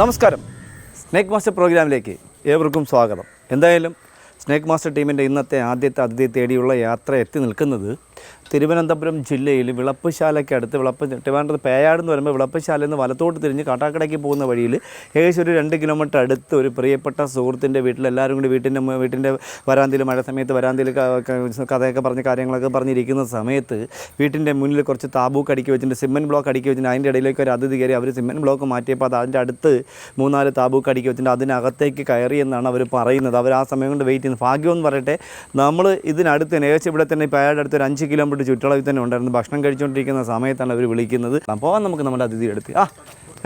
നമസ്കാരം. Snake master പ്രോഗ്രാമിലേക്ക് ഏവർക്കും സ്വാഗതം. എന്തായാലും സ്നേക്ക് മാസ്റ്റർ ടീമിന്റെ ഇന്നത്തെ ആദ്യത്തെ അതിഥി തേടിയുള്ള യാത്ര എത്തി നിൽക്കുന്നത് തിരുവനന്തപുരം ജില്ലയിൽ വിളപ്പുശാലയ്ക്കടുത്ത് വിളപ്പ് ട്രിവാൻഡ്രത്ത് പേയാട് എന്ന് പറയുമ്പോൾ വിളപ്പുശാലയിൽ നിന്ന് വലത്തോട്ട് തിരിഞ്ഞ് കാട്ടാക്കടയ്ക്ക് പോകുന്ന വഴിയിൽ ഏകദേശം ഒരു രണ്ട് കിലോമീറ്റർ അടുത്ത് ഒരു പ്രിയപ്പെട്ട സുഹൃത്തിന്റെ വീട്ടിൽ എല്ലാവരും കൂടി വീട്ടിന്റെ വീട്ടിന്റെ വരാന്തിയിൽ മഴ സമയത്ത് വരാന്തിയിൽ കഥയൊക്കെ പറഞ്ഞ് കാര്യങ്ങളൊക്കെ പറഞ്ഞിരിക്കുന്ന സമയത്ത് വീട്ടിന്റെ മുന്നിൽ കുറച്ച് താബൂക്ക് അടുക്കി വെച്ചിട്ടുണ്ട് സിമെന്റ് ബ്ലോക്ക് അടുക്കി വെച്ചിട്ടുണ്ട്. അതിന്റെ ഇടയിലേക്ക് ഒരു അതിഥി കയറി അവർ സിമെന്റ് ബ്ലോക്ക് മാറ്റിയപ്പോൾ അത് അതിന്റെ അടുത്ത് മൂന്നാൽ താബൂക്ക് അടുക്കി വെച്ചിട്ടുണ്ട്. അതിനകത്തേക്ക് കയറി എന്നാണ് അവർ പറയുന്നത്. അവർ ആ സമയം കൊണ്ട് വെയിറ്റ് ചെയ്യുന്നത് ഭാഗ്യമെന്ന് പറയട്ടെ നമ്മൾ ഇതിനടുത്ത് ഏകദേശം ഇവിടെ തന്നെ അടുത്ത് ഒരു അഞ്ച് കിലോമീറ്റർ ചുറ്റളവിൽ തന്നെ ഉണ്ടായിരുന്നു. ഭക്ഷണം കഴിച്ചുകൊണ്ടിരിക്കുന്ന സമയത്താണ് അവർ വിളിക്കുന്നത്. അപ്പോൾ നമുക്ക് നമ്മുടെ അതിഥി എടുത്ത് ആ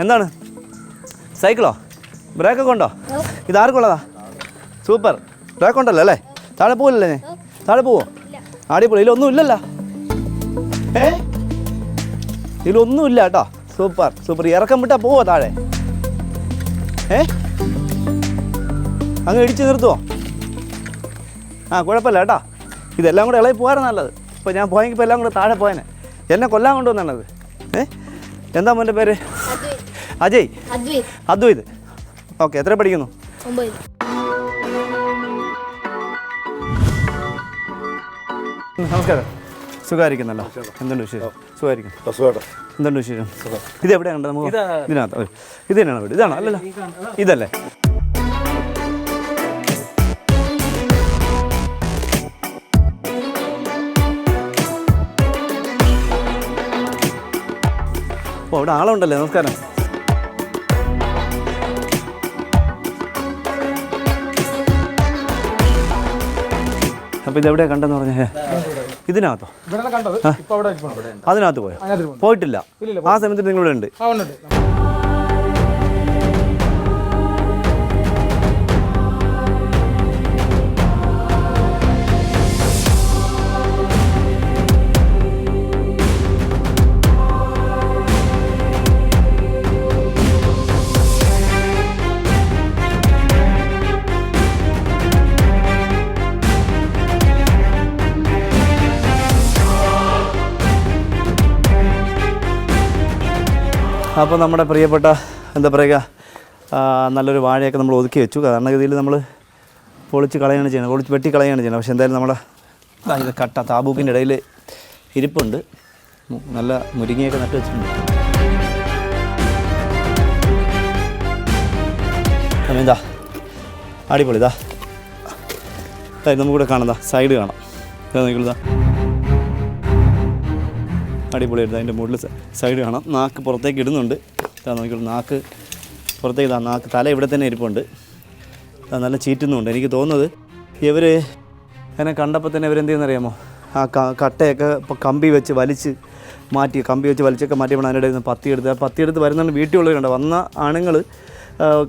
എന്താണ്? സൈക്കിളോ? ബ്രേക്കൊക്കെ ഉണ്ടോ? ഇതാർക്കുള്ളതാ? സൂപ്പർ ബ്രേക്ക് ഉണ്ടല്ലോ അല്ലേ? താഴെ പോവില്ലല്ലേ ഞാൻ താഴെ പോവോ? ആടിപ്പോയി ഇതിലൊന്നും ഇല്ലല്ലോ. ഏ? ഇതിലൊന്നുമില്ല കേട്ടോ. സൂപ്പർ സൂപ്പർ ഇറക്കം വിട്ടാ പോവോ താഴെ? ഏ? അങ്ങ് ഇടിച്ച് നിർത്തുവോ? ആ കുഴപ്പമില്ല കേട്ടോ. ഇതെല്ലാം കൂടെ ഇളകി പോകാറ് നല്ലത്. ഇപ്പോൾ ഞാൻ പോയെങ്കിൽ ഇപ്പോൾ എല്ലാം കൂടെ താഴെ പോയനെ. എന്നെ കൊല്ലാൻ കൊണ്ടുവന്നാണത്. ഏ? എന്താ മോന്റെ പേര്? അജയ്. അദ്വൈത്. ഓക്കെ എത്ര പഠിക്കുന്നു? നമസ്കാരം. സുഖമായിരിക്കുന്നല്ലോ. എന്തുണ്ട് വിശേഷം? സുഖമായിരിക്കും എന്തുണ്ട് വിശേഷം? ഇത് എവിടെയാണ് നമുക്ക്? ഇതിനകത്ത്. ഇത് തന്നെയാണ് വീട്. ഇതാണോ? അല്ലല്ലോ. ഇതല്ലേ? ഓ അവിടെ ആളുണ്ടല്ലേ? നമസ്കാരം. അപ്പോൾ ഇതെവിടെയാണ് കണ്ടെന്ന് പറഞ്ഞേ? ഇതിനകത്തോ? അതിനകത്ത് പോയി. പോയിട്ടില്ല. ആ സമയത്ത് നിങ്ങളിവിടെ ഉണ്ട്. അപ്പോൾ നമ്മുടെ പ്രിയപ്പെട്ട എന്താ പറയുക നല്ലൊരു വാഴയൊക്കെ നമ്മൾ ഒതുക്കി വെച്ചു. കാരണഗതിയിൽ നമ്മൾ പൊളിച്ച് കളയാണ് ചെയ്യുന്നത്. പൊളിച്ച് വെട്ടി കളയാണ് ചെയ്യുന്നത്. പക്ഷേ എന്തായാലും നമ്മുടെ കട്ട താബൂക്കിന്റെ ഇടയിൽ ഇരിപ്പുണ്ട്. നല്ല മുരിങ്ങയൊക്കെ നട്ട് വെച്ചിട്ടുണ്ട്. എന്താ അടിപൊളിതാ നമുക്കിവിടെ കാണാം. സൈഡ് കാണാം. ഇതാ നോക്കിക്കോളൂ അടിപൊളിയായിട്ട് അതിന്റെ മുകളിൽ സൈഡ് കാണാം. നാക്ക് പുറത്തേക്ക് ഇടുന്നുണ്ട്. ഇതാ നോക്കിക്കോളൂ നാക്ക് പുറത്തേക്ക് ഇതാ നാക്ക് തല ഇവിടെ തന്നെ ഇരിപ്പുണ്ട്. നല്ല ചീറ്റുന്നുണ്ട്. എനിക്ക് തോന്നുന്നത് ഇവർ എന്നെ കണ്ടപ്പോൾ തന്നെ ഇവരെന്ത് ചെയ്യുന്നറിയാമോ ആ കട്ടയൊക്കെ ഇപ്പോൾ കമ്പി വെച്ച് വലിച്ച് മാറ്റി കമ്പി വെച്ച് വലിച്ചൊക്കെ മാറ്റിയപ്പോൾ അതിന്റെ ഇടയിൽ പത്തി എടുത്ത് പത്തി എടുത്ത് വരുന്നുണ്ട് വീട്ടിലുള്ളവരുണ്ട് വന്ന ആണുങ്ങൾ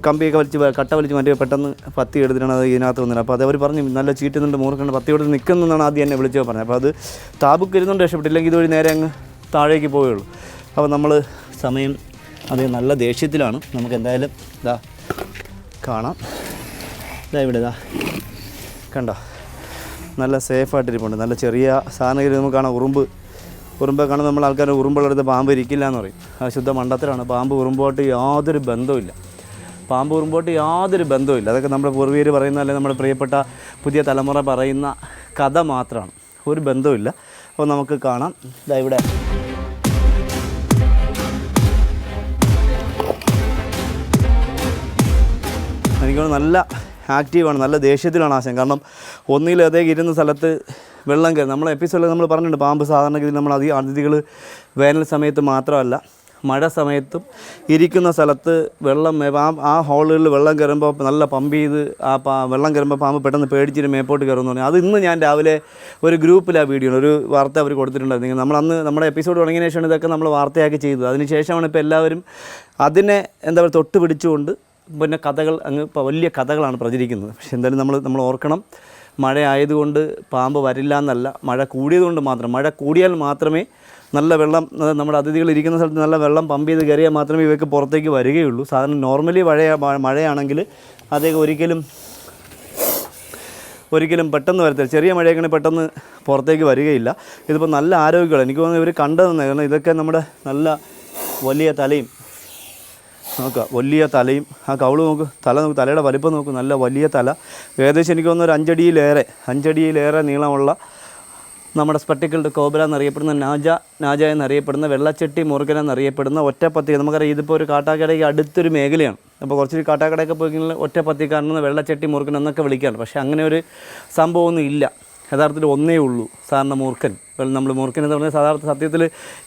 കമ്പിയൊക്കെ വലിച്ച് കട്ട വലിച്ച് മാറ്റി പെട്ടെന്ന് പത്തി എടുത്തിട്ടാണ് അത് ഇതിനകത്ത് വന്നത്. അപ്പോൾ അത് അവർ പറഞ്ഞു നല്ല ചീറ്റുന്നുണ്ട് മൂർക്കുണ്ട് പത്തി എടുത്ത് നിൽക്കുന്നതാണ് ആദ്യം എന്നെ വിളിച്ചോ പറഞ്ഞത്. അപ്പോൾ അത് താബുക്ക് രക്ഷപ്പെട്ടില്ലെങ്കിൽ ഇതുവഴി നേരെ അങ്ങ് താഴേക്ക് പോവുകയുള്ളൂ. അപ്പോൾ നമ്മൾ സമയം അത് നല്ല ദേഷ്യത്തിലാണ്. നമുക്ക് എന്തായാലും ഇതാ കാണാം. ഇതാ ഇവിടെ ഇതാ കണ്ടോ? നല്ല സേഫായിട്ടിരിപ്പുണ്ട് നല്ല ചെറിയ സാധനങ്ങൾ നമുക്ക് കാണാം. ഉറുമ്പ്. ഉറുമ്പ് കാണാൻ നമ്മൾ ആൾക്കാർ ഉറുമ്പുള്ളടുത്ത് പാമ്പ് ഇരിക്കില്ല എന്ന് പറയും. അത് ശുദ്ധ മണ്ടത്തിലാണ് പാമ്പ് ഉറുമ്പോട്ട് യാതൊരു ബന്ധവുമില്ല. പാമ്പ് ഉറുമ്പോട്ട് യാതൊരു ബന്ധവുമില്ല. അതൊക്കെ നമ്മുടെ പൂർവീർ പറയുന്ന അല്ലെങ്കിൽ നമ്മുടെ പ്രിയപ്പെട്ട പുതിയ തലമുറ പറയുന്ന കഥ മാത്രമാണ്. ഒരു ബന്ധവുമില്ല. അപ്പോൾ നമുക്ക് കാണാം. ഇതാ ഇവിടെ. എനിക്ക് നല്ല ആക്റ്റീവാണ് നല്ല ദേഷ്യത്തിലാണ് ആശയം. കാരണം ഒന്നിലധികം ഇരുന്ന സ്ഥലത്ത് വെള്ളം കയറി. നമ്മൾ എപ്പിസോഡിൽ നമ്മൾ പറഞ്ഞിട്ടുണ്ട് പാമ്പ് സാധാരണഗതിയിൽ നമ്മൾ അധികം അതിഥികൾ വേനൽ സമയത്ത് മാത്രമല്ല മഴ സമയത്തും ഇരിക്കുന്ന സ്ഥലത്ത് വെള്ളം ആ ആ ഹോളുകളിൽ വെള്ളം കയറുമ്പോൾ നല്ല പമ്പ് ചെയ്ത് ആ പാ വെള്ളം കയറുമ്പോൾ പാമ്പ് പെട്ടെന്ന് പേടിച്ചിട്ട് മേപ്പോട്ട് കയറുമെന്ന് പറഞ്ഞു. അത് ഇന്ന് ഞാൻ രാവിലെ ഒരു ഗ്രൂപ്പിൽ ആ വീഡിയോ ഒരു വാർത്ത അവർ കൊടുത്തിട്ടുണ്ടായിരുന്നു. നമ്മൾ അന്ന് നമ്മുടെ എപ്പിസോഡ് തുടങ്ങിയ ശേഷമാണ് ഇതൊക്കെ നമ്മൾ വാർത്തയാക്കി ചെയ്തത്. അതിനുശേഷമാണ് ഇപ്പോൾ എല്ലാവരും അതിനെ എന്താ പറയുക തൊട്ട് പിടിച്ചുകൊണ്ട് പിന്നെ കഥകൾ അങ്ങ് ഇപ്പോൾ വലിയ കഥകളാണ് പ്രചരിക്കുന്നത്. പക്ഷെ എന്തായാലും നമ്മൾ നമ്മൾ ഓർക്കണം മഴ ആയതുകൊണ്ട് പാമ്പ് വരില്ല എന്നല്ല മഴ കൂടിയതുകൊണ്ട് മാത്രം മഴ കൂടിയാൽ മാത്രമേ നല്ല വെള്ളം നമ്മുടെ അതിഥികൾ ഇരിക്കുന്ന സ്ഥലത്ത് നല്ല വെള്ളം പമ്പ് ചെയ്ത് കയറിയാൽ മാത്രമേ ഇവയ്ക്ക് പുറത്തേക്ക് വരികയുള്ളൂ. സാധാരണ നോർമലി മഴ മഴയാണെങ്കിൽ അതൊക്കെ ഒരിക്കലും ഒരിക്കലും പെട്ടെന്ന് വരത്തില്ല. ചെറിയ മഴയൊക്കെ പെട്ടെന്ന് പുറത്തേക്ക് വരികയില്ല. ഇതിപ്പോൾ നല്ല ആരോഗ്യമാണ്. എനിക്ക് തോന്നുന്നു ഇവർ കണ്ടതെന്ന് കാരണം ഇതൊക്കെ നമ്മുടെ നല്ല വലിയ തലയും നോക്കുക വലിയ തലയും ആ കവൾ നോക്ക് തല നോക്ക് തലയുടെ വലിപ്പം നോക്ക് നല്ല വലിയ തല. ഏകദേശം എനിക്ക് തോന്നുന്നു ഒരു അഞ്ചടിയിലേറെ അഞ്ചടിയിലേറെ നീളമുള്ള നമ്മുടെ സ്പെട്ടിക്കിൾഡ് കോബ്ര എന്നറിയപ്പെടുന്ന നാജ നാജ എന്നറിയപ്പെടുന്ന വെള്ളച്ചട്ടി മുറുകൻ എന്നറിയപ്പെടുന്ന ഒറ്റപ്പത്തി. നമുക്കറിയാം ഇതിപ്പോൾ ഒരു കാട്ടാക്കടയ്ക്ക് അടുത്തൊരു മേഖലയാണ്. അപ്പോൾ കുറച്ച് കാട്ടാക്കടയൊക്കെ പോയി കഴിഞ്ഞാൽ ഒറ്റപ്പത്തിക്കാരനെന്ന് വെള്ളച്ചട്ടി മുറുക്കൻ എന്നൊക്കെ വിളിക്കാറുണ്ട്. പക്ഷേ അങ്ങനെ ഒരു സംഭവമൊന്നും ഇല്ല. യഥാർത്ഥത്തിൽ ഒന്നേ ഉള്ളൂ സാറിന്റെ മൂർഖൻ നമ്മൾ മൂർഖൻ എന്ന് പറഞ്ഞാൽ സാധാരണ സത്യത്തിൽ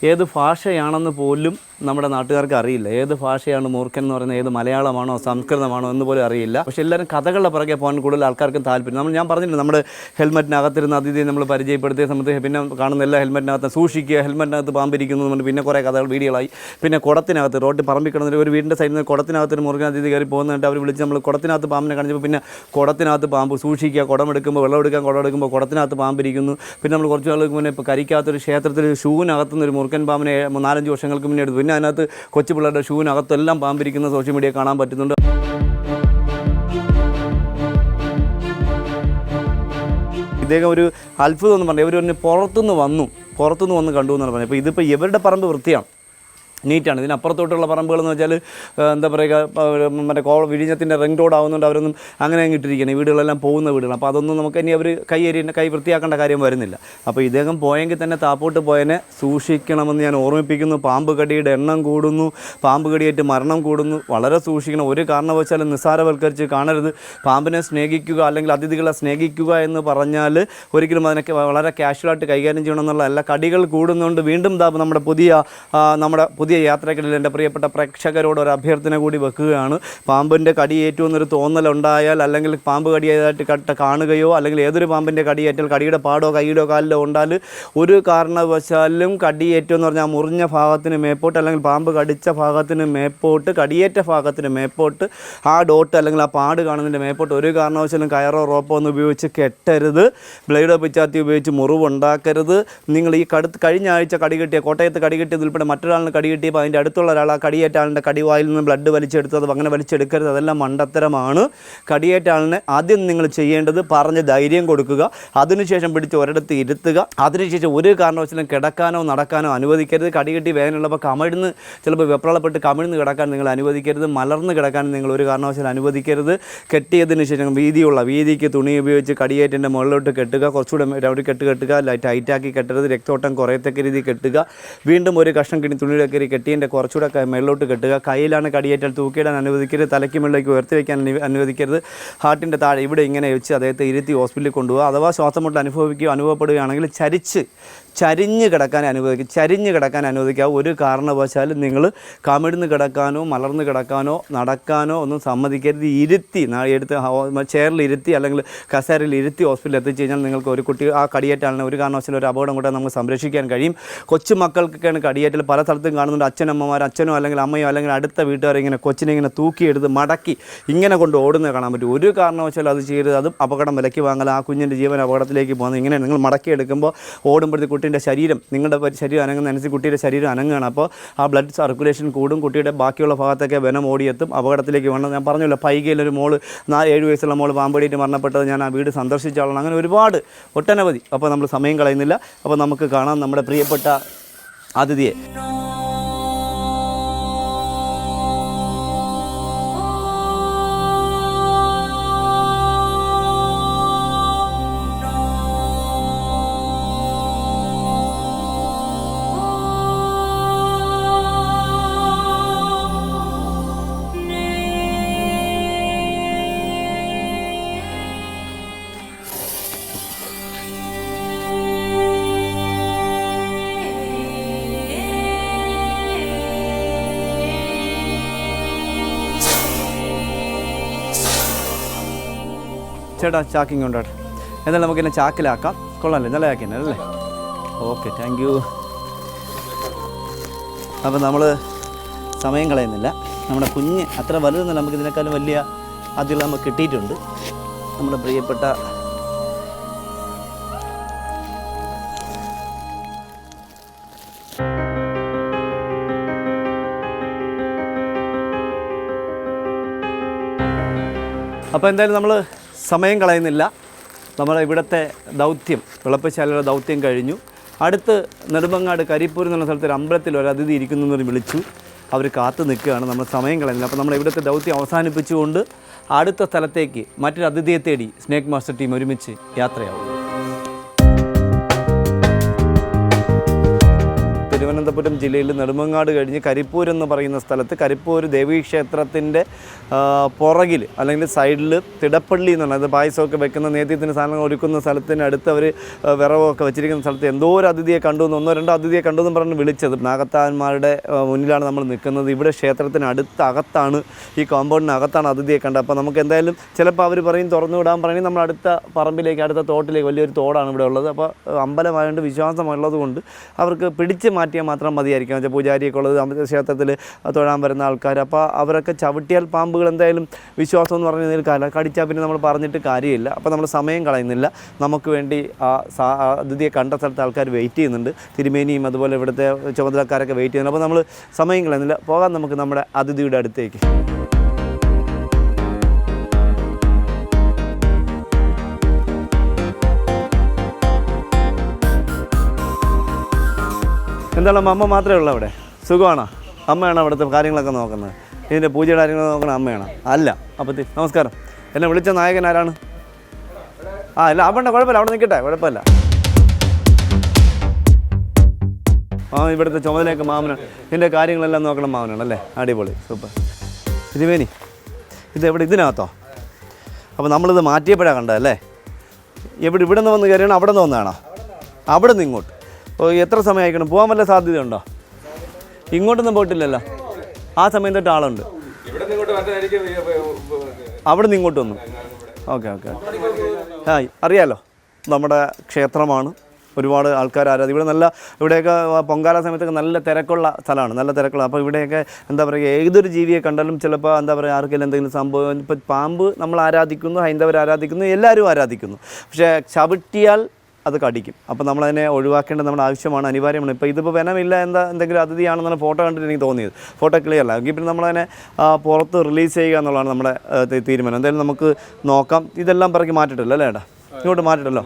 ഏത് ഭാഷയാണെന്ന് പോലും നമ്മുടെ നാട്ടുകാർക്ക് അറിയില്ല. ഏത് ഭാഷയാണ് മൂർഖൻ എന്ന് പറയുന്നത് ഏത് മലയാളമാണോ സംസ്കൃതമാണോ എന്ന് പോലും അറിയില്ല. പക്ഷേ എല്ലാവരും കഥകളുടെ പുറകെ പോകാൻ കൂടുതൽ ആൾക്കാർക്കും താല്പര്യം. നമ്മൾ ഞാൻ പറഞ്ഞിട്ടുണ്ട് നമ്മുടെ ഹെൽമെറ്റിനകത്തിരുന്ന അതിഥിയെ നമ്മൾ പരിചയപ്പെടുത്തിയ സമയത്ത് പിന്നെ കാണുന്ന എല്ലാ ഹെൽമെറ്റിനകത്ത് സൂക്ഷിക്കുക ഹെൽമെറ്റിനകത്ത് പാമ്പിരിക്കുന്നു എന്ന് പിന്നെ കുറേ കഥകൾ വീഡിയോകളായി. പിന്നെ കുടത്തിനകത്ത് റോട്ടിൽ പറമ്പിൽ കിടന്നിട്ട് ഒരു വീടിന്റെ സൈഡിൽ നിന്ന് കുടത്തിനകത്ത് മുറുകൻ അതിഥി കയറി പോകുന്നുണ്ട്. അവർ വിളിച്ച് നമ്മൾ കുടത്തിനകത്ത് പാമ്പിനെ കാണിച്ചപ്പോൾ പിന്നെ കുടത്തിനകത്ത് പാമ്പ് സൂക്ഷിക്കുക കുടം എടുക്കുമ്പോൾ വെള്ളം എടുക്കാൻ കുടം എടുക്കുമ്പോൾ കുടത്തിനകത്ത് പാമ്പിരിക്കുന്നു. പിന്നെ നമ്മൾ കുറച്ച് നാളുകൾക്ക് മുന്നേ ഇപ്പോൾ കരിക്കാത്തൊരു ക്ഷേത്രത്തിൽ ഷൂവിനകത്തുനിന്ന് ഒരു മുറുക്കൻ പാമ്പിനെ നാലഞ്ച് വർഷങ്ങൾക്ക് മുന്നേ എടുത്തു. പിന്നെ അതിനകത്ത് കൊച്ചു പിള്ളേരുടെ ഷൂവിനകത്തെല്ലാം പാമ്പിരിക്കുന്ന സോഷ്യൽ മീഡിയ കാണാൻ പറ്റുന്നുണ്ട്. ഇദ്ദേഹം ഒരു അത്ഭുതം എന്ന് പറഞ്ഞു ഇവർ തന്നെ പുറത്തുനിന്ന് വന്നു. പുറത്തുനിന്ന് വന്ന് കണ്ടു എന്നാണ് പറഞ്ഞത്. അപ്പോൾ ഇതിപ്പോൾ ഇവരുടെ പറമ്പ് വൃത്തിയാണ്. നീറ്റാണ്. ഇതിനപ്പുറത്തോട്ടുള്ള പറമ്പുകൾ എന്ന് വെച്ചാൽ എന്താ പറയുക മറ്റേ കോ വിഴിഞ്ഞത്തിന്റെ റിംഗ് റോഡ് ആവുന്നുണ്ട് അവരൊന്നും അങ്ങനെ അങ്ങ് ഇട്ടിരിക്കുന്നത് വീടുകളെല്ലാം പോകുന്ന വീടുകൾ അപ്പോൾ അതൊന്നും നമുക്ക് ഇനി അവർ കൈ എരി കൈ വൃത്തിയാക്കേണ്ട കാര്യം വരുന്നില്ല. അപ്പോൾ ഇദ്ദേഹം പോയെങ്കിൽ തന്നെ താപ്പോട്ട് പോയതിനെ സൂക്ഷിക്കണമെന്ന് ഞാൻ ഓർമ്മിപ്പിക്കുന്നു. പാമ്പ് കടിയുടെ എണ്ണം കൂടുന്നു. പാമ്പ് കടിയേറ്റ് മരണം കൂടുന്നു. വളരെ സൂക്ഷിക്കണം. ഒരു കാരണവശാലും നിസ്സാരവൽക്കരിച്ച് കാണരുത്. പാമ്പിനെ സ്നേഹിക്കുക അല്ലെങ്കിൽ അതിഥികളെ സ്നേഹിക്കുക എന്ന് പറഞ്ഞാൽ ഒരിക്കലും അതിനൊക്കെ വളരെ കാഷ്വലായിട്ട് കൈകാര്യം ചെയ്യണമെന്നുള്ള എല്ലാ കടികൾ കൂടുന്നുണ്ട് വീണ്ടും നമ്മുടെ പുതിയ നമ്മുടെ പുതിയ യാത്രക്കിടയിൽ എന്റെ പ്രിയപ്പെട്ട പ്രേക്ഷകരോട് ഒരു അഭ്യർത്ഥന കൂടി വെക്കുകയാണ്. പാമ്പിന്റെ കടിയേറ്റുമെന്നൊരു തോന്നലുണ്ടായാൽ അല്ലെങ്കിൽ പാമ്പ് കടിയായിട്ട് കട്ട കാണുകയോ അല്ലെങ്കിൽ ഏതൊരു പാമ്പിന്റെ കടിയേറ്റാൽ കടിയുടെ പാടോ കൈയുടെ കാലിലോ ഉണ്ടാൽ ഒരു കാരണവശാലും കടിയേറ്റം എന്ന് പറഞ്ഞാൽ മുറിഞ്ഞ ഭാഗത്തിന് മേപ്പോട്ട് അല്ലെങ്കിൽ പാമ്പ് കടിച്ച ഭാഗത്തിന് മേപ്പോട്ട് കടിയേറ്റ ഭാഗത്തിന് മേപ്പോട്ട് ആ ഡോട്ട് അല്ലെങ്കിൽ ആ പാട് കാണുന്നതിന്റെ മേപ്പോട്ട് ഒരു കാരണവശാലും കയറോ റോപ്പോ ഒന്നും ഉപയോഗിച്ച് കെട്ടരുത്. ബ്ലേഡോ പിച്ചാത്തി ഉപയോഗിച്ച് മുറിവുണ്ടാക്കരുത്. നിങ്ങൾ ഈ കടുത്ത് കഴിഞ്ഞ ആഴ്ച കടി കിട്ടിയ കോട്ടയത്ത് കടി ഉൾപ്പെടെ മറ്റൊരാളിന് കടി കിട്ടിയപ്പോൾ അതിന്റെ അടുത്തുള്ള ഒരാൾ ആ കടിയേറ്റ ആളിന്റെ കടിവായിൽ നിന്ന് ബ്ലഡ് വലിച്ചെടുത്തത് അങ്ങനെ വലിച്ചെടുക്കരുത്. അതെല്ലാം മണ്ടത്തരമാണ്. കടിയേറ്റ ആളിനെ ആദ്യം നിങ്ങൾ ചെയ്യേണ്ടത് പറഞ്ഞ് ധൈര്യം കൊടുക്കുക. അതിനുശേഷം പിടിച്ച് ഒരിടത്ത് ഇരുത്തുക. അതിനുശേഷം ഒരു കാരണവശാലും കിടക്കാനോ നടക്കാനോ അനുവദിക്കരുത്. കടി കിട്ടി വേദനയുള്ളപ്പോൾ കമിഴ്ന്ന് ചിലപ്പോൾ വെപ്രളപ്പെട്ട് കമിഴ്ന്ന് കിടക്കാൻ നിങ്ങൾ അനുവദിക്കരുത്. മലർന്ന് കിടക്കാൻ നിങ്ങൾ ഒരു കാരണവശാലും അനുവദിക്കരുത്. കെട്ടിയതിന് ശേഷം വീതിയുള്ള വീതിക്ക് തുണി ഉപയോഗിച്ച് കടിയേറ്റിന്റെ മുകളിലോട്ട് കെട്ടുക. കുറച്ചുകൂടെ ഒരു കെട്ട് കെട്ടുക. ടൈറ്റാക്കി കെട്ടരുത്. രക്തോട്ടം കുറയത്തക്ക രീതി കെട്ടുക. വീണ്ടും ഒരു കഷ്ണം കിണി തുണിയുടെ കയറി കെട്ടിയതിന്റെ കുറച്ചുകൂടെ മേളിലോട്ട് കെട്ടുക. കയ്യിലാണ് കടിയേറ്റാൽ തൂക്കിയിടാൻ അനുവദിക്കരുത്. തലയ്ക്ക് മുകളിലേക്ക് ഉയർത്തി വയ്ക്കാൻ അനു- അനുവദിക്കരുത്. ഹാർട്ടിന്റെ താഴെ ഇവിടെ ഇങ്ങനെ വെച്ച് അദ്ദേഹത്തെ ഇരുത്തി ഹോസ്പിറ്റലിൽ കൊണ്ടുപോകുക അഥവാ ശ്വാസം മുട്ട് അനുഭവിക്കുകയോ അനുഭവപ്പെടുകയാണെങ്കിൽ ചരിച്ച് ചരിഞ്ഞ് കിടക്കാൻ അനുവദിക്കുക ചരിഞ്ഞ് കിടക്കാൻ അനുവദിക്കുക. ഒരു കാരണവശാലും നിങ്ങൾ കമിഴ്ന്ന് കിടക്കാനോ മലർന്ന് കിടക്കാനോ നടക്കാനോ ഒന്നും സമ്മതിക്കരുത്. ഇരുത്തി എടുത്ത് ചെയറിൽ ഇരുത്തി അല്ലെങ്കിൽ കസേരയിൽ ഇരുത്തി ഹോസ്പിറ്റലിൽ എത്തിച്ചു കഴിഞ്ഞാൽ നിങ്ങൾക്ക് ഒരു കുട്ടി ആ കടിയേറ്റാളിനെ ഒരു കാരണവശാലും ഒരു അപകടം കൂടെ നമുക്ക് സംരക്ഷിക്കാൻ കഴിയും. കൊച്ചു മക്കൾക്കൊക്കെയാണ് കടിയേറ്റൽ. പല സ്ഥലത്തും കാണുന്നുണ്ട്. അച്ഛനമ്മമാർ അച്ഛനോ അല്ലെങ്കിൽ അമ്മയോ അല്ലെങ്കിൽ അടുത്ത വീട്ടുകാർ ഇങ്ങനെ കൊച്ചിനെ ഇങ്ങനെ തൂക്കിയെടുത്ത് മടക്കി ഇങ്ങനെ കൊണ്ട് ഓടുന്നത് കാണാൻ പറ്റും. ഒരു കാരണവശാലും അത് ചെയ്യരുത്. അതും അപകടം വിലക്കി വാങ്ങൽ ആ കുഞ്ഞിന്റെ ജീവൻ അപകടത്തിലേക്ക് പോകുന്നത്. ഇങ്ങനെ നിങ്ങൾ മടക്കിയെടുക്കുമ്പോൾ ഓടുമ്പോഴത്തേക്ക് കുട്ടീന്റെ ശരീരം നിങ്ങളുടെ ശരീരം അനങ്ങുന്നതനുസരിച്ച് കുട്ടിയുടെ ശരീരം അനങ്ങുകയാണ്. അപ്പോൾ ആ ബ്ലഡ് സർക്കുലേഷൻ കൂടും കുട്ടിയുടെ ബാക്കിയുള്ള ഭാഗത്തൊക്കെ വനം ഓടിയെത്തും അപകടത്തിലേക്ക് വേണം ഞാൻ പറഞ്ഞല്ലോ പൈകയിലൊരു മോൾ നാല് ഏഴ് വയസ്സുള്ള മോൾ പാമ്പടിയിട്ട് മരണപ്പെട്ടത് ഞാൻ ആ വീട് സന്ദർശിച്ച ആളാണ്. അങ്ങനെ ഒരുപാട് ഒട്ടനവധി. അപ്പോൾ നമ്മൾ സമയം കളയുന്നില്ല. അപ്പോൾ നമുക്ക് കാണാം നമ്മുടെ പ്രിയപ്പെട്ട അതിഥിയെ ചേട്ടാ ചാക്കിങ് കൊണ്ടോട്ടെ എന്നാലും നമുക്കിന്നെ ചാക്കിലാക്കാം. കൊള്ളാമല്ലേ നല്ല ചാക്കി തന്നെ അല്ലേ? ഓക്കെ താങ്ക് യു അപ്പോൾ നമ്മൾ സമയം കളയുന്നില്ല. നമ്മുടെ കുഞ്ഞ് അത്ര വലുതെന്നല്ല നമുക്ക് ഇതിനേക്കാളും വലിയ അതിൽ നമുക്ക് കിട്ടിയിട്ടുണ്ട്. നമ്മുടെ പ്രിയപ്പെട്ട അപ്പോൾ എന്തായാലും നമ്മൾ സമയം കളയുന്നില്ല. നമ്മുടെ ഇവിടുത്തെ ദൗത്യം വിളപ്പശാലയുടെ ദൗത്യം കഴിഞ്ഞു. അടുത്ത് നെടുമങ്ങാട് കരിപ്പൂർ എന്നുള്ള സ്ഥലത്ത് ഒരു അമ്പലത്തിൽ ഒരു അതിഥി ഇരിക്കുന്നു എന്നൊരു പറഞ്ഞ് വിളിച്ചു. അവർ കാത്തു നിൽക്കുകയാണ് നമ്മൾ സമയം കളയുന്നില്ല. അപ്പോൾ നമ്മൾ ഇവിടുത്തെ ദൗത്യം അവസാനിപ്പിച്ചുകൊണ്ട് അടുത്ത സ്ഥലത്തേക്ക് മറ്റൊരു അതിഥിയെ തേടി സ്നേക്ക് മാസ്റ്റർ ടീം ഒരുമിച്ച് യാത്രയാവും തിരുവനന്തപുരം ജില്ലയിൽ നെടുമങ്ങാട് കഴിഞ്ഞ് കരിപ്പൂർ എന്ന് പറയുന്ന സ്ഥലത്ത് കരിപ്പൂർ ദേവീക്ഷേത്രത്തിന്റെ പുറകിൽ അല്ലെങ്കിൽ സൈഡിൽ തിടപ്പള്ളി എന്ന് അത് പായസമൊക്കെ വെക്കുന്ന നേദ്യത്തിന് സാധനങ്ങൾ ഒരുക്കുന്ന സ്ഥലത്തിന് അടുത്ത് അവർ വിറവൊക്കെ വെച്ചിരിക്കുന്ന സ്ഥലത്ത് എന്തോ ഒരു അതിഥിയെ കണ്ടു എന്ന് ഒന്നോ രണ്ടോ അതിഥിയെ കണ്ടു എന്ന് പറഞ്ഞ് വിളിച്ചത്. നാഗത്താന്മാരുടെ മുന്നിലാണ് നമ്മൾ നിൽക്കുന്നത്. ഇവിടെ ക്ഷേത്രത്തിന് അകത്താണ് ഈ കോമ്പൗണ്ടിന് അകത്താണ് അതിഥിയെ കണ്ടത്. അപ്പോൾ നമുക്ക് എന്തായാലും ചിലപ്പോൾ അവർ പറയും തുറന്നു വിടാൻ പറയും നമ്മൾ അടുത്ത പറമ്പിലേക്ക് അടുത്ത തോട്ടിലേക്ക് വലിയൊരു തോടാണ് ഇവിടെ ഉള്ളത്. അപ്പോൾ അമ്പലമായതുകൊണ്ട് വിശ്വാസമുള്ളത് കൊണ്ട് അവർക്ക് പിടിച്ച് മാറ്റിയാൽ മാത്രം മതിയായിരിക്കും. വെച്ചാൽ പൂജാരിയൊക്കെ ഉള്ളത് ക്ഷേത്രത്തിൽ തൊഴാൻ വരുന്ന ആൾക്കാർ. അപ്പോൾ അവരൊക്കെ ചവിട്ടിയാൽ പാമ്പുകൾ എന്തായാലും വിശ്വാസം എന്ന് പറഞ്ഞാൽ കാല കടിച്ചാൽ പിന്നെ നമ്മൾ പറഞ്ഞിട്ട് കാര്യമില്ല. അപ്പോൾ നമ്മൾ സമയം കളയുന്നില്ല. നമുക്ക് വേണ്ടി ആ സാ- അതിഥിയെ കണ്ട സ്ഥലത്ത് ആൾക്കാർ വെയിറ്റ് ചെയ്യുന്നുണ്ട്. തിരുമേനിയും അതുപോലെ ഇവിടുത്തെ ചുമതലക്കാരൊക്കെ വെയിറ്റ് ചെയ്യുന്നുണ്ട്. അപ്പോൾ നമ്മൾ സമയം കളയുന്നില്ല. പോകാൻ നമുക്ക് നമ്മുടെ അതിഥിയുടെ അടുത്തേക്ക്. എന്താണ് അമ്മ മാത്രമേ ഉള്ളൂ അവിടെ. സുഖമാണോ? അമ്മയാണോ അവിടുത്തെ കാര്യങ്ങളൊക്കെ നോക്കുന്നത്? ഇതിന്റെ പൂജയുടെ കാര്യങ്ങൾ നോക്കുന്ന അമ്മയാണോ? അല്ല. അപ്പത്തി നമസ്കാരം. എന്നെ വിളിച്ച നായകൻ ആരാണ്? ആ അല്ല അവിടെ കുഴപ്പമില്ല. അവിടെ നിൽക്കട്ടെ. കുഴപ്പമില്ല. ആ ഇവിടുത്തെ ചുമതലയൊക്കെ മാമനാണ് ഇതിന്റെ കാര്യങ്ങളെല്ലാം നോക്കണം മാമനാണ് അല്ലേ? അടിപൊളി. സൂപ്പർ. തിരുമേനി ഇത് എവിടെ? ഇതിനകത്തോ? അപ്പോൾ നമ്മളിത് മാറ്റിയപ്പോഴാണ് കണ്ടത് അല്ലേ? എവിടെ ഇവിടെ നിന്ന് വന്ന് കയറിയാണോ അവിടെ നിന്ന് വന്നതാണോ? അവിടെ നിന്ന് ഇങ്ങോട്ട്. എത്ര സമയം പോകാൻ വല്ല സാധ്യതയുണ്ടോ? ഇങ്ങോട്ടൊന്നും പോയിട്ടില്ലല്ലോ. ആ സമയം തൊട്ട് ആളുണ്ട്. അവിടെ നിന്ന് ഇങ്ങോട്ട് വന്നു. Okay okay. ആ അറിയാലോ നമ്മുടെ ക്ഷേത്രമാണ്. ഒരുപാട് ആൾക്കാർ ആരാധി ഇവിടെ നല്ല ഇവിടെയൊക്കെ പൊങ്കാല സമയത്തൊക്കെ നല്ല തിരക്കുള്ള സ്ഥലമാണ് നല്ല തിരക്കുള്ള. അപ്പോൾ ഇവിടെയൊക്കെ എന്താ പറയുക ഏതൊരു ജീവിയെ കണ്ടാലും ചിലപ്പോൾ എന്താ പറയുക ആർക്കെങ്കിലും എന്തെങ്കിലും സംഭവം ഇപ്പോൾ പാമ്പ് നമ്മൾ ആരാധിക്കുന്നു ഹൈന്ദവർ ആരാധിക്കുന്നു എല്ലാവരും ആരാധിക്കുന്നു. പക്ഷേ ചവിട്ടിയാൽ അത് കടിക്കും. അപ്പോൾ നമ്മളതിനെ ഒഴിവാക്കേണ്ടത് നമ്മുടെ ആവശ്യമാണ് അനിവാര്യമാണ്. ഇപ്പോൾ ഇതിപ്പോൾ വനമില്ല എന്താ എന്തെങ്കിലും അതിഥിയാണെന്നാണ് ഫോട്ടോ കണ്ടിട്ട് എനിക്ക് തോന്നിയത്. ഫോട്ടോ ക്ലിയർ അല്ല. എങ്കിൽ പിന്നെ നമ്മളതിനെ പുറത്ത് റിലീസ് ചെയ്യുക എന്നുള്ളതാണ് നമ്മുടെ തീരുമാനം. എന്തായാലും നമുക്ക് നോക്കാം. ഇതെല്ലാം പറക്കി മാറ്റിട്ടല്ലോ അല്ലേ ഏട്ടാ? ഇങ്ങോട്ട് മാറ്റിട്ടല്ലോ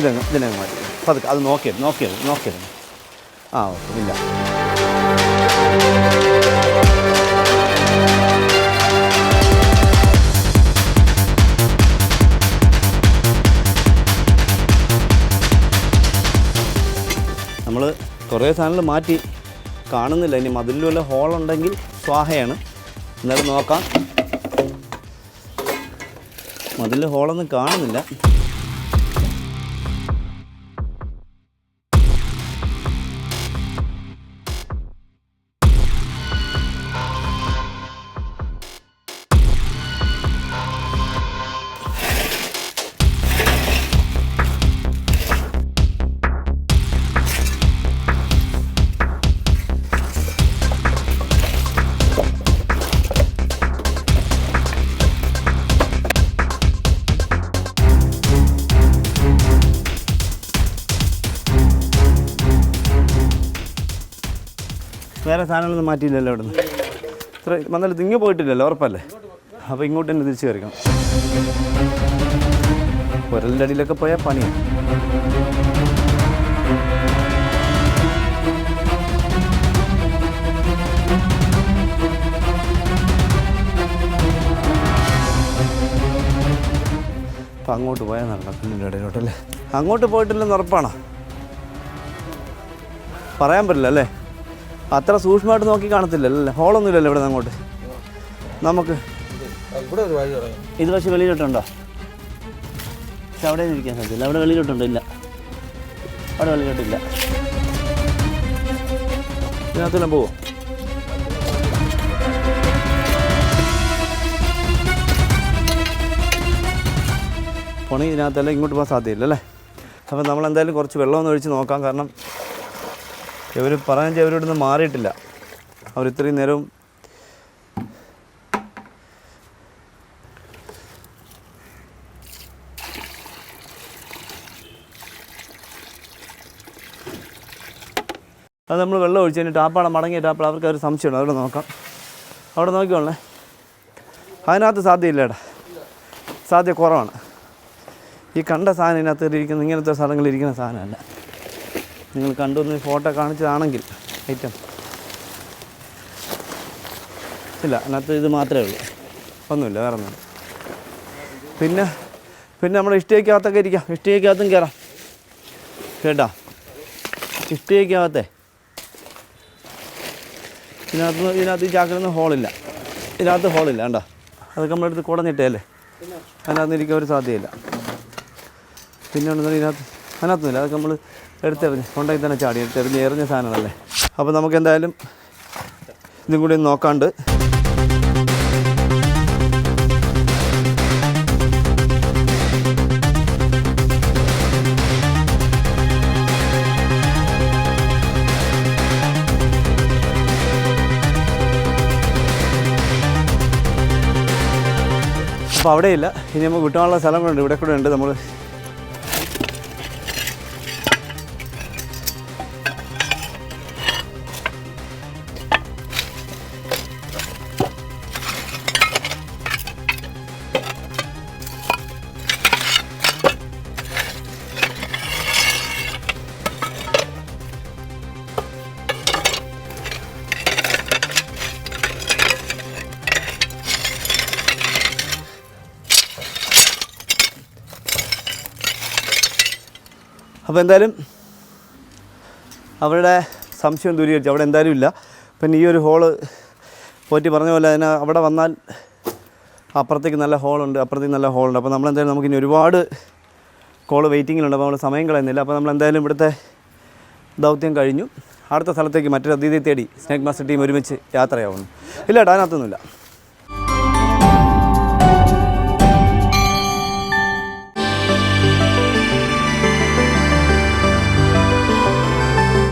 ഇതങ്ങ് ഇതിനങ്ങ് മാറ്റി. പതുക്കെ അത് നോക്കിയത് നോക്കിയത് നോക്കിയത്. ആ ഓക്കെ ഇല്ല. നമ്മൾ കുറേ സാധനങ്ങൾ മാറ്റി കാണുന്നില്ല. ഇനി മതിലിൽ വല്ല ഹോളുണ്ടെങ്കിൽ സ്വാഹയാണ്. എന്നാലും നോക്കാം. മതിലിൽ ഹോളൊന്നും കാണുന്നില്ല. വേറെ സാധനങ്ങളൊന്നും മാറ്റിയില്ലല്ലോ ഇവിടെ നിന്ന് ഇത്ര വന്നാലും തിങ്ങി പോയിട്ടില്ലല്ലോ ഉറപ്പല്ലേ? അപ്പോൾ ഇങ്ങോട്ട് തന്നെ തിരിച്ചു കയറിക്കണം. ഉരലിന്റെ അടിയിലൊക്കെ പോയാൽ പണിയാണ് അങ്ങോട്ട് പോയാൽ നടക്കുന്നതിന്റെ ഇടയിലോട്ടല്ലേ? അങ്ങോട്ട് പോയിട്ടില്ലെന്ന് ഉറപ്പാണോ? പറയാൻ പറ്റില്ല അല്ലേ? അത്ര സൂക്ഷ്മമായിട്ട് നോക്കി കാണത്തില്ലല്ലോ. അല്ലേ ഹോളൊന്നും ഇല്ലല്ലോ ഇവിടെ അങ്ങോട്ട് നമുക്ക് ഇത് പക്ഷേ വെളിയിലോട്ടുണ്ടോ? പക്ഷെ അവിടെ ഇരിക്കാൻ സാധ്യതയില്ല അവിടെ വെളിയിലോട്ടുണ്ടോ ഇല്ല. അവിടെ വെളിയിലോട്ടില്ല ഇതിനകത്തെല്ലാം പോവോ? പോണി ഇതിനകത്തെല്ലാം ഇങ്ങോട്ട് പോകാൻ സാധ്യതയില്ല അല്ലേ അപ്പം നമ്മൾ എന്തായാലും കുറച്ച് വെള്ളമൊന്നും ഒഴിച്ച് നോക്കാം. കാരണം ഇവർ പറയാൻ ഇവരിവിടെ നിന്ന് മാറിയിട്ടില്ല. അവർ ഇത്രയും നേരവും അത് നമ്മൾ വെള്ളം ഒഴിച്ച് കഴിഞ്ഞ് ടാപ്പാണ് മടങ്ങിയ ടാപ്പാണ് അവർക്ക് ഒരു സംശയമുണ്ട്. അവിടെ നോക്കാം. അവിടെ നോക്കിക്കോളേ അതിനകത്ത് സാധ്യമില്ലേടാ സാധ്യ കുറവാണ്. ഈ കണ്ട സാധനം ഇതിനകത്ത് ഇരിക്കുന്ന ഇങ്ങനത്തെ സ്ഥലങ്ങളിൽ ഇരിക്കുന്ന സാധനമല്ല നിങ്ങൾ കണ്ടുവന്ന് ഫോട്ടോ കാണിച്ചതാണെങ്കിൽ ഐറ്റം. ഇല്ല അതിനകത്ത് ഇത് മാത്രമേ ഉള്ളൂ. ഒന്നുമില്ല വേറെ ഒന്നും പിന്നെ പിന്നെ നമ്മൾ ഇഷ്ടികക്കകത്തൊക്കെ ഇരിക്കാം. ഇഷ്ടികക്കകത്തും കയറാം കേട്ടാ? ഇഷ്ടികക്കകത്തെ ഇതിനകത്ത് ഇതിനകത്ത് ഈ ചാക്കിലൊന്നും ഹോളില്ല ഇതിനകത്ത് ഹോളില്ല കണ്ടോ? അതൊക്കെ നമ്മളെടുത്ത് കുടഞ്ഞിട്ടേ അല്ലേ? അതിനകത്ത് ഇരിക്കാൻ ഒരു സാധ്യതയില്ല. പിന്നെ ഉണ്ടെന്നാൽ ഇതിനകത്ത് അതിനകത്തൊന്നുമില്ല അതൊക്കെ നമ്മൾ എടുത്തെറിഞ്ഞ് കൊണ്ടായി തന്നെ ചാടി എടുത്തെറിഞ്ഞ് എറിഞ്ഞ സാധനങ്ങളല്ലേ. അപ്പോൾ നമുക്ക് എന്തായാലും ഇതും കൂടി നോക്കാണ്ട്. അപ്പോൾ അവിടെയില്ല. ഇനി നമുക്ക് കിട്ടാനുള്ള സ്ഥലം ഇവിടെ കൂടെ ഉണ്ട് നമ്മൾ അപ്പോൾ എന്തായാലും അവരുടെ സംശയം ദൂരീകരിച്ചു. അവിടെ എന്തായാലും ഇല്ല. പിന്നെ ഈ ഒരു ഹോൾ പോറ്റി പറഞ്ഞ പോലെ അതിന് അവിടെ വന്നാൽ അപ്പുറത്തേക്ക് നല്ല ഹോളുണ്ട് അപ്പുറത്തേക്ക് നല്ല ഹോളുണ്ട് അപ്പോൾ നമ്മളെന്തായാലും നമുക്കിനി ഒരുപാട് കോൾ വെയിറ്റിങ്ങിലുണ്ട് അപ്പോൾ നമ്മൾ സമയം കളയുന്നില്ല. അപ്പോൾ നമ്മൾ എന്തായാലും ഇവിടുത്തെ ദൗത്യം കഴിഞ്ഞു. അടുത്ത സ്ഥലത്തേക്ക് മറ്റൊരു അതിഥിയെ തേടി സ്നേക് മാസ്റ്റർ ടീം ഒരുമിച്ച് യാത്രയാവുന്നു. ഇല്ല കേട്ടോ